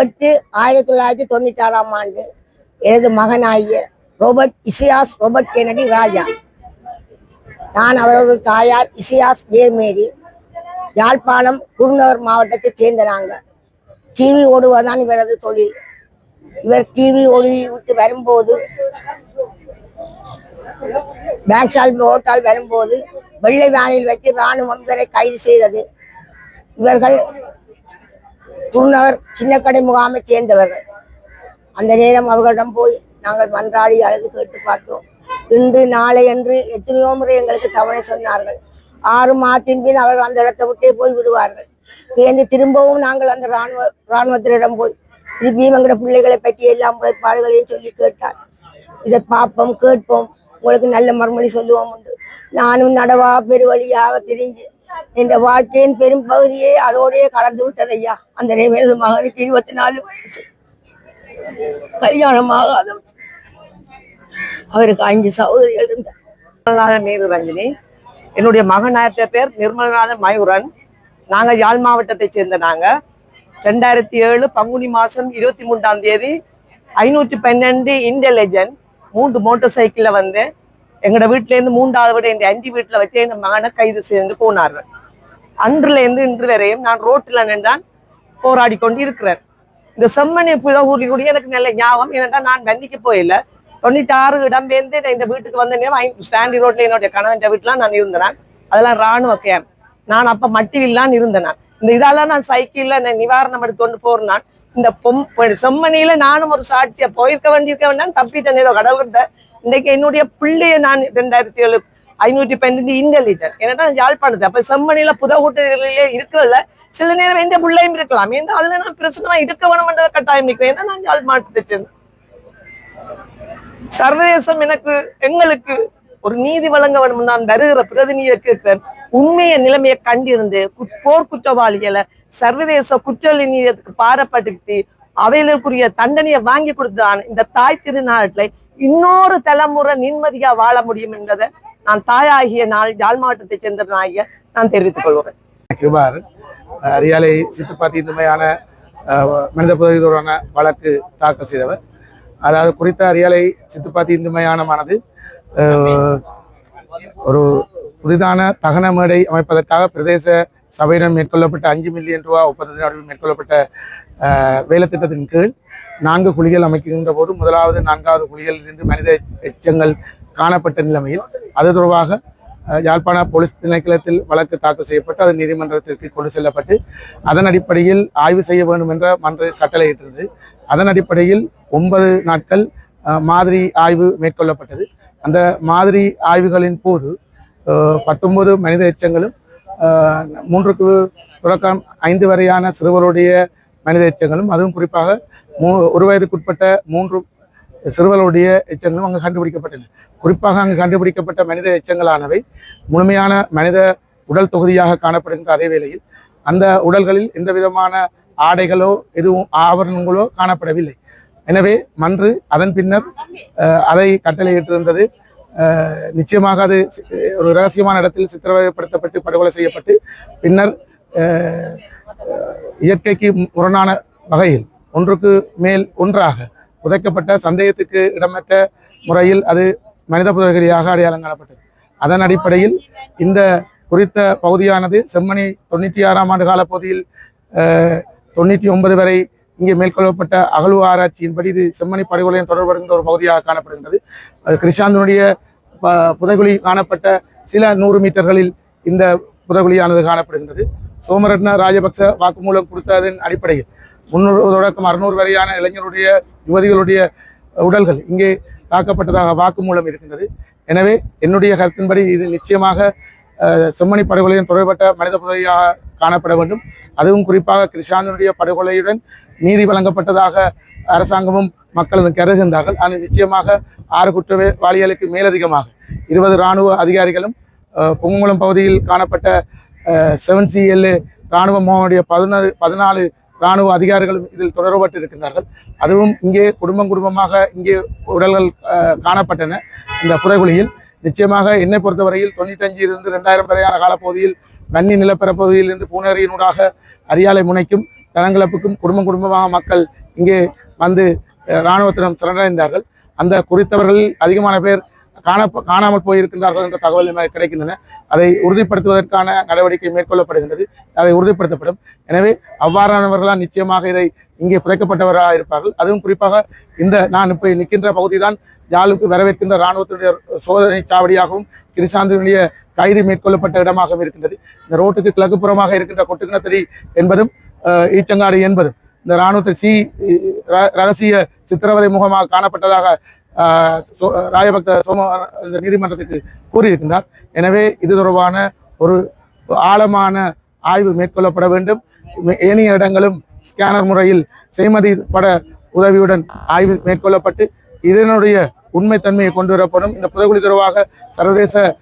எட்டு ஆயிரத்தி தொள்ளாயிரத்தி தொண்ணூற்றி ஆறாம் ஆண்டு எனது மகனாகிய ரோபர்ட் இசியாஸ் ரோபர்ட் கெனடி ராஜா. நான் அவரது தாயார் இசியாஸ் ஜேமேரி யாழ்ப்பாணம் குருநகர் மாவட்டத்தைச் சேர்ந்த நாங்கள் டிவி ஓடுவதுதான் இவரது தொழில். இவர் டிவி ஒளி விட்டு வரும்போது பேங்க்ஷால் ஹோட்டால் ஓட்டால் வரும்போது வெள்ளை வேனில் வைத்து இராணுவம் இவரை கைது செய்தது. இவர்கள் குருநகர் சின்னக்கடை முகாமை சேர்ந்தவர்கள். அந்த நேரம் அவர்களிடம் போய் நாங்கள் மன்றாடி அழுது கேட்டு பார்த்தோம். இன்று நாளை என்று எத்தனையோ முறை எங்களுக்கு தவணை சொன்னார்கள். ஆறு மாதத்தின் பின் அவர்கள் அந்த இடத்தை விட்டே போய் விடுவார்கள். சேர்ந்து திரும்பவும் நாங்கள் அந்த ராணுவ இராணுவத்தினரிடம் போய் திருப்பியும் எங்களோட பிள்ளைகளை பற்றி எல்லா முறைப்பாடுகளையும் சொல்லி கேட்டார். இதை பார்ப்போம் கேட்போம். உங்களுக்கு நல்ல மறுமொழி சொல்லுவோம் உண்டு நானும் நடவா பெருவழியாக தெரிஞ்சு இந்த வாழ்க்கையின் பெரும் பகுதியே அதோடயே கலந்து விட்டது ஐயா. அந்த நேரம் மகனுக்கு இருபத்தி நாலு வயசு. கல்யாணமாக அவருக்கு அஞ்சு சகோதரிகள் இருந்தார். நிர்மலநாதன் ரஞ்சினி. என்னுடைய மகனாயத்த பேர் நிர்மலநாதன் மயூரன். நாங்க யாழ் மாவட்டத்தை சேர்ந்த நாங்க. ரெண்டாயிரத்தி ஏழு பங்குனி மாசம் இருபத்தி மூன்றாம் தேதி ஐநூற்றி பன்னெண்டு இன்டெலிஜென்ட் மூன்று மோட்டார் சைக்கிள்ல வந்து எங்களோட வீட்டுல இருந்து மூன்றாவது வீடு என் அண்டி வீட்டுல வச்சு என் மகனை கைது செய்து போனார்கள் அன்றுல இருந்து இன்று வரையும் நான் ரோட்டில் நின்றான் போராடி கொண்டு இருக்கிறேன். இந்த செம்மணி புதகூரி கூட எனக்கு நல்ல ஞாபகம் ஏனென்றால் நான் வண்டிக்கு போயில தொண்ணூத்தி ஆறு இடம்பெயர்ந்து நான் இந்த வீட்டுக்கு வந்த நேரம் ஸ்டாண்டி ரோட்ல என்னுடைய கணவன் வீட்டுலாம் நான் இருந்தேன். அதெல்லாம் ராணுவ கேம் நான் அப்ப மட்டிலான் இருந்தேன் இந்த இதெல்லாம் நான் சைக்கிள்ல நிவாரணம் எடுத்து கொண்டு போறேன் இந்த பொம் செம்மணியில நானும் ஒரு சாட்சியா போயிருக்க வேண்டியிருக்க வேண்டாம் தப்பிட்டேன். ஏதோ கடவுள்கிட்ட இன்னைக்கு என்னுடைய பிள்ளைய நான் ரெண்டாயிரத்தி ஏழு ஐநூற்றி பன்னெண்டு இன்டெலிஜென்ட் ஏன்னா யாழ்ப்பாணத்து? அப்ப செம்மணியில புதகூட்டிலே இருக்கிறதுல சில நேரம் எந்த பிள்ளையும் இருக்கலாம். ஏன்னா அதுல நான் பிரச்சனை இருக்க வேணும்ன்றத கட்டாயம் நிற்கிறேன். ஏன்னா நான் யாழ்ப்பாணத்தை சேர்ந்தேன் சர்வதேசம் எனக்கு எங்களுக்கு ஒரு நீதி வழங்க வேண்டும் நான் வருகிற பிரதிநிதியை கேட்கிறேன் உண்மைய நிலைமையை கண்டிருந்து கு- போர் குற்றவாளிகளை சர்வதேச குற்றவாளி நீதியத்துக்கு பாரப்படுத்தி அவைகளுக்குரிய தண்டனையை வாங்கி கொடுத்தான் இந்த தாய் திருநாட்டில் இன்னொரு தலைமுறை நிம்மதியா வாழ முடியும் என்பதை நான் தாயாகிய நாள் யாழ் மாவட்டத்தை சேர்ந்த நான் தெரிவித்துக் கொள்கிறேன். குமார் அரியாலை சித்துப்பாத்தி இந்தமையான மனித புதவி வழக்கு தாக்கல் செய்தவர். அதாவது குறித்த அரியாலை சித்துப்பாத்தி இந்துமயானமானது ஒரு புதிதான தகன மேடை அமைப்பதற்காக பிரதேச சபையிடம் மேற்கொள்ளப்பட்ட அஞ்சு மில்லியன் ரூபா ஒப்பந்தத்தின் மேற்கொள்ளப்பட்ட வேலைத்திட்டத்தின் கீழ் நான்கு குழிகள் அமைக்கின்ற போது முதலாவது நான்காவது குழிகளில் இருந்து மனித எச்சங்கள் காணப்பட்ட நிலைமையில் அது தொடர்பாக யாழ்ப்பாண போலீஸ் திணைக்களத்தில் வழக்கு தாக்கல் செய்யப்பட்டு அது நீதிமன்றத்திற்கு கொண்டு செல்லப்பட்டு அதன் அடிப்படையில் ஆய்வு செய்ய வேண்டும் என்ற மன்ற கட்டளையிட்டிருந்தது அதன் அடிப்படையில் ஒன்பது நாட்கள் மாதிரி ஆய்வு மேற்கொள்ளப்பட்டது. அந்த மாதிரி ஆய்வுகளின் போது பத்தொன்பது மனித எச்சங்களும் மூன்றுக்கு தொடக்கம் ஐந்து வரையான சிறுவருடைய மனித எச்சங்களும் அதுவும் குறிப்பாக மூ ஒரு வயதுக்குட்பட்ட மூன்று சிறுவர்களுடைய எச்சங்களும் அங்கு கண்டுபிடிக்கப்பட்டன. குறிப்பாக அங்கு கண்டுபிடிக்கப்பட்ட மனித எச்சங்களானவை முழுமையான மனித உடல் தொகுதியாக காணப்படுகின்ற அதே வேளையில் அந்த உடல்களில் எந்த விதமான ஆடைகளோ எதுவும் ஆவரணங்களோ காணப்படவில்லை. எனவே மன்று அதன் பின்னர் அதை கட்டளையிட்டிருந்தது. நிச்சயமாக அது சி- ஒரு ரகசியமான இடத்தில் சித்திரவதைப்படுத்தப்பட்டு படுகொலை செய்யப்பட்டு பின்னர் இயற்கைக்கு முரணான வகையில் ஒன்றுக்கு மேல் ஒன்றாக புதைக்கப்பட்ட சந்தேகத்துக்கு இடமற்ற முறையில் அது மனித புதகரியாக அடையாளம் காணப்பட்டது. அதன் அடிப்படையில் இந்த குறித்த பகுதியானது செம்மணி தொண்ணூற்றி ஆறாம் ஆண்டு கால பகுதியில் தொண்ணூற்றி ஒன்பது வரை இங்கே மேற்கொள்ளப்பட்ட அகழ்வு ஆராய்ச்சியின்படி இது செம்மணி படுகொலையின் தொடர்படுகின்ற ஒரு பகுதியாக காணப்படுகின்றது. அது கிருஷாந்தனுடைய ப- புதைகுழி காணப்பட்ட சில நூறு மீட்டர்களில் இந்த புதைகுழியானது காணப்படுகின்றது. சோமரட்ன ராஜபக்ச வாக்குமூலம் கொடுத்ததன் அடிப்படையில் முன்னூறு தொடக்கம் அறுநூறு வரையான இளைஞருடைய யுவதிகளுடைய உடல்கள் இங்கே தாக்கப்பட்டதாக வாக்குமூலம் இருக்கின்றது. எனவே என்னுடைய கருத்தின்படி இது நிச்சயமாக செம்மணி படுகொலையின் தொடர்பட்ட மனித புதையாக காணப்பட வேண்டும். அதுவும் குறிப்பாக கிருஷாந்தனுடைய படுகொலையுடன் நீதி வழங்கப்பட்டதாக அரசாங்கமும் மக்களும் கருதுகின்றார்கள். ஆனால் நிச்சயமாக ஆறு குற்றவாளிகளுக்கு மேலதிகமாக. இருபது இராணுவ அதிகாரிகளும் பொங்குளம் பகுதியில் காணப்பட்ட செவன் சி எல் இராணுவ முகாமுடைய பதினாறு பதினாலு இராணுவ அதிகாரிகளும் இதில் தொடர்பட்டு இருக்கின்றார்கள். அதுவும் இங்கே குடும்பம் குடும்பமாக இங்கே உடல்கள் காணப்பட்டன. இந்த புதைகுழியில் நிச்சயமாக என்னை பொறுத்தவரையில் தொண்ணூற்றஞ்சிலிருந்து ரெண்டாயிரம் வரையான காலப்பகுதியில் வன்னி நிலப்பரப்பகுதியிலிருந்து பூனேரியினூடாக அரியாலை முனைக்கும் தனங்கிழப்புக்கும் குடும்பம் குடும்பமாக மக்கள் இங்கே வந்து இராணுவத்திடம் சரணடைந்தார்கள். அந்த குறித்தவர்கள் அதிகமான பேர் காண காணாமல் போயிருக்கின்றார்கள் என்ற தகவல் கிடைக்கின்றன. அதை உறுதிப்படுத்துவதற்கான நடவடிக்கை மேற்கொள்ளப்படுகின்றது. அதை உறுதிப்படுத்தப்படும். எனவே அவ்வாறானவர்களால் நிச்சயமாக இதை இங்கே புதைக்கப்பட்டவராக இருப்பார்கள். அதுவும் குறிப்பாக இந்த நான் இப்போ நிற்கின்ற பகுதி தான் யாழுக்கு வரவேற்கின்ற இராணுவத்தினுடைய சோதனை சாவடியாகவும் கிரிசாந்தினுடைய கைது மேற்கொள்ளப்பட்ட இடமாகவும் இருக்கின்றது. இந்த ரோட்டுக்கு கிழக்கு புறமாக இருக்கின்ற கொட்டுக்கிணத்தடி என்பதும் ஈச்சங்காடு என்பதும் இந்த இராணுவத்தை சி ர- ரகசிய சித்திரவதை முகமாக காணப்பட்டதாக ராஜபக்த சோ- ராயபக்த சோம இந்த நீதிமன்றத்துக்கு கூறியிருக்கின்றார். எனவே இது தொடர்பான ஒரு ஆழமான ஆய்வு மேற்கொள்ளப்பட வேண்டும். ஏனைய இடங்களும் ஸ்கேனர் முறையில் செய்மதி பட உதவியுடன் ஆய்வு மேற்கொள்ளப்பட்டு இதனுடைய உண்மைத்தன்மையை கொண்டு வரப்படும். இந்த புதைகுழி தொடர்பாக சர்வதேச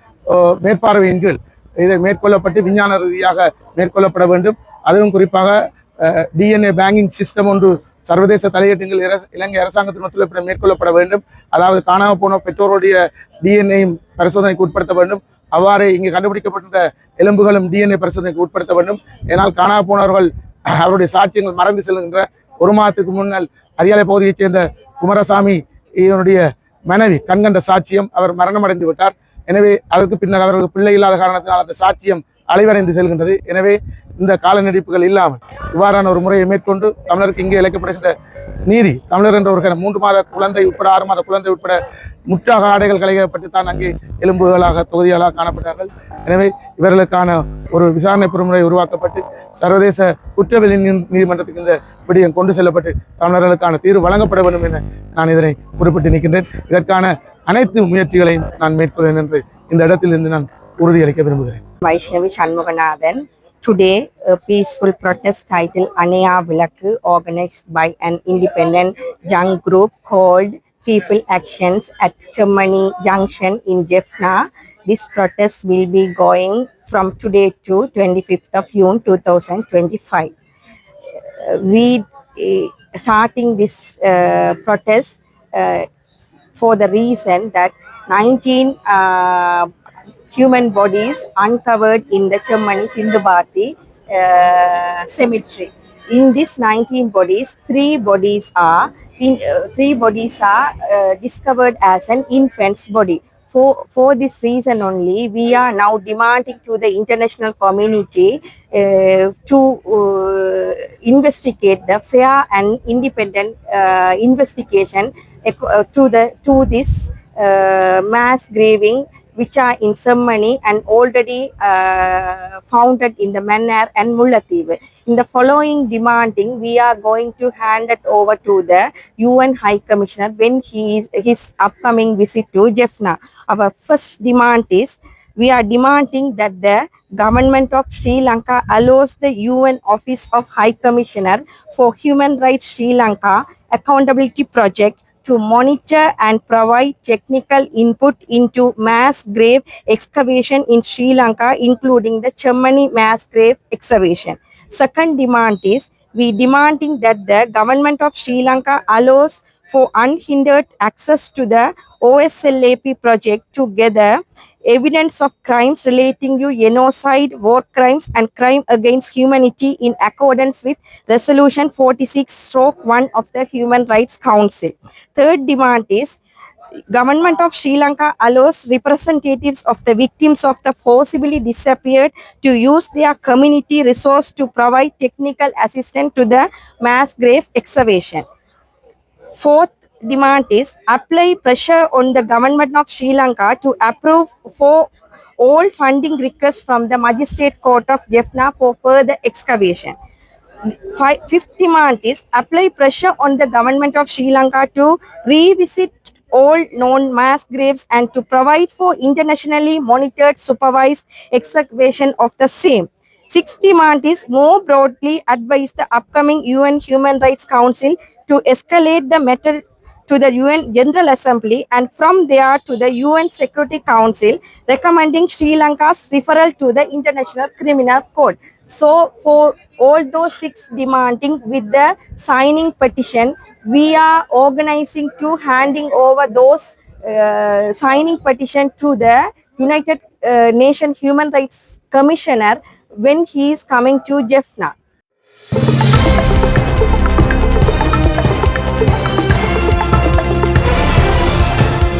மேற்பார்வையின் கீழ் இதை மேற்கொள்ளப்பட்டு விஞ்ஞான ரீதியாக மேற்கொள்ளப்பட வேண்டும். அதுவும் குறிப்பாக டிஎன்ஏ பேங்கிங் சிஸ்டம் ஒன்று சர்வதேச தலையீட்டுகள் இர- இலங்கை அரசாங்கத்தின் ஒத்துழைப்புடன் மேற்கொள்ளப்பட வேண்டும். அதாவது காணாமல் போன பெற்றோருடைய டிஎன்ஏயும் பரிசோதனைக்கு உட்படுத்த வேண்டும். அவ்வாறே இங்கே கண்டுபிடிக்கப்பட்ட எலும்புகளும் டிஎன்ஏ பரிசோதனைக்கு உட்படுத்த வேண்டும். ஏனால் காணாமல் போனவர்கள் அவருடைய சாட்சியங்கள் மறந்து செல்கின்ற ஒரு மாதத்துக்கு முன்னால் அரியாலை பகுதியைச் சேர்ந்த குமாரசாமி இவனுடைய மனைவி கண்கண்ட சாட்சியம் அவர் மரணமடைந்து விட்டார். எனவே அதற்கு பின்னர் அவர்கள் பிள்ளை இல்லாத காரணத்தினால் அந்த சாட்சியம் அலைவடைந்து செல்கின்றது. எனவே இந்த கால நீடிப்புகள் இல்லாமல் இவ்வாறான ஒரு முறையை மேற்கொண்டு தமிழருக்கு இங்கே இழைக்கப்படுகின்ற நீதி தமிழர் என்ற ஒரு மூன்று மாத குழந்தை உட்பட ஆறு மாத குழந்தை உட்பட முற்றாக ஆடைகள் கலைக்கப்பட்டு தான் அங்கே எலும்புகளாக தொகுதிகளாக காணப்பட்டார்கள். எனவே இவர்களுக்கான ஒரு விசாரணை பொறுமுறை உருவாக்கப்பட்டு சர்வதேச குற்றவியல் நீதிமன்றத்துக்கு இந்த விடயம் கொண்டு செல்லப்பட்டு தமிழர்களுக்கான தீர்வு வழங்கப்பட வேண்டும் என நான் இதனை குறிப்பிட்டு நிற்கின்றேன். இதற்கான அனைத்து முயற்சிகளையும் நான் மேற்கொள்வேன் என்று இந்த இடத்திலிருந்து நான் உறுதியளிக்க விரும்புகிறேன். Vaishnavi Shanmuganathan. Today, a peaceful protest titled Anaya Vilakku, organized by an independent young group called People Actions at Germany Junction in Jaffna. This protest will be going from today to 25th of June 2025. Uh, we uh, starting this uh, protest uh, for the reason that 19 uh, human bodies uncovered in the Germany Sindhubati uh, cemetery. In these 19 bodies, three bodies are in, uh, three bodies are uh, discovered as an infant's body. For, for this reason only, we are now demanding to the international community uh, to uh, investigate the fair and independent uh, investigation uh, to the to this uh, mass graving which are in Semmani and already uh, founded in the Mannar and Mullathievu. In the following demanding, we are going to hand it over to the UN High Commissioner when he is his upcoming visit to Jaffna. Our first demand is we are demanding that the government of Sri Lanka allows the UN Office of High Commissioner for Human Rights Sri Lanka Accountability Project to monitor and provide technical input into mass grave excavation in Sri Lanka, including the Chammani mass grave excavation. Second demand is we demanding that the government of Sri Lanka allows for unhindered access to the OSLAP project to gather evidence of crimes relating to genocide, war crimes and crime against humanity in accordance with Resolution 46 stroke 1 of the Human Rights Council. Third demand is government of Sri Lanka allows representatives of the victims of the forcibly disappeared to use their community resource to provide technical assistance to the mass grave excavation. Fourth demand is apply pressure on the government of Sri Lanka to approve for all funding requests from the Magistrate Court of Jaffna for further excavation. Fi- Fifth demand is apply pressure on the government of Sri Lanka to revisit all known mass graves and to provide for internationally monitored supervised excavation of the same. Sixth demand is more broadly advise the upcoming UN Human Rights Council to escalate the matter to the UN General Assembly and from there to the UN Security Council recommending Sri Lanka's referral to the International Criminal Court. So for all those six demanding with the signing petition, we are organizing to handing over those uh, signing petition to the United uh, Nations Human Rights Commissioner when he is coming to Jaffna.